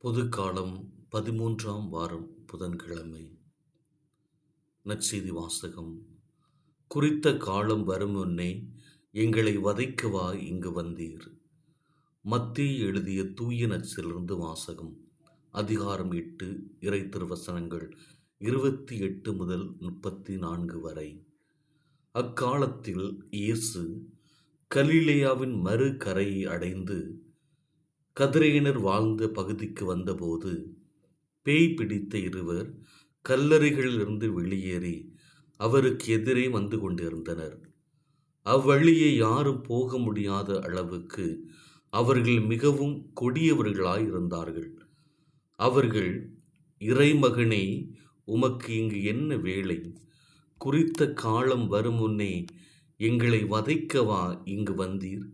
பொதுக்காலம் பதிமூன்றாம் வாரம் புதன்கிழமை. நற்செய்தி வாசகம். குறித்த காலம் வரும் முன்னே எங்களை வதைக்கவா இங்கு வந்தீர். மத்திய எழுதிய தூய நச்சிலிருந்து வாசகம். அதிகாரம் எட்டு இறை திருவசனங்கள் இருபத்தி எட்டு முதல் முப்பத்தி நான்கு வரை. அக்காலத்தில் இயேசு கலிலேயாவின் மறு கரையை அடைந்து கதிரையினர் வாழ்ந்த பகுதிக்கு வந்தபோது பேய் பிடித்த இருவர் கல்லறைகளிலிருந்து வெளியேறி அவருக்கு எதிரே வந்து கொண்டிருந்தனர். அவ்வழியே யாரும் போக முடியாத அளவுக்கு அவர்கள் மிகவும் கொடியவர்களாய் இருந்தார்கள். அவர்கள் இறைமகனே உமக்கு இங்கு என்ன வேலை? குறித்த காலம் வரும் முன்னே எங்களை வதைக்கவா இங்கு வந்தீர்?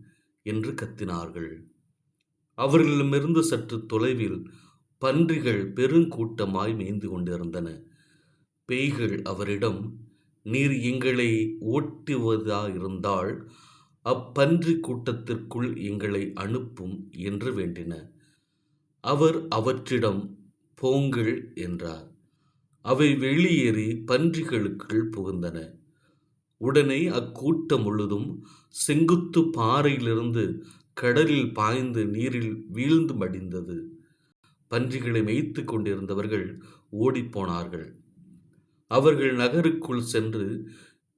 என்று கத்தினார்கள். அவர்களிடமிருந்து சற்று தொலைவில் பன்றிகள் பெருங்கூட்டமாய் மேய்ந்து கொண்டிருந்தன. பேய்கள் அவரிடம் நீர் எங்களை ஓட்டுவதாயிருந்தால் அப்பன்றி கூட்டத்திற்குள் எங்களை அனுப்பும் என்று வேண்டின. அவர் அவற்றிடம் போங்கள் என்றார். அவை வெளியேறி பன்றிகளுக்குள் புகுந்தன. உடனே அக்கூட்டம் முழுதும் செங்குத்து பாறையிலிருந்து கடலில் பாய்ந்து நீரில் வீழ்ந்து மடிந்தது. பன்றிகளை மேய்த்து கொண்டிருந்தவர்கள் ஓடிப்போனார்கள் அவர்கள் நகருக்குள் சென்று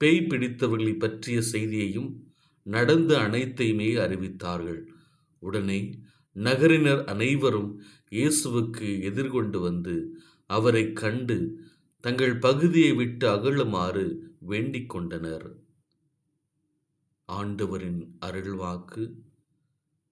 பேய் பிடித்தவர்களை பற்றிய செய்தியையும் நடந்த அனைத்தையுமே அறிவித்தார்கள். உடனே நகரினர் அனைவரும் இயேசுவுக்கு எதிர்கொண்டு வந்து அவரை கண்டு தங்கள் பகுதியை விட்டு அகழுமாறு வேண்டிக் கொண்டனர். ஆண்டவரின் அருள்வாக்கு.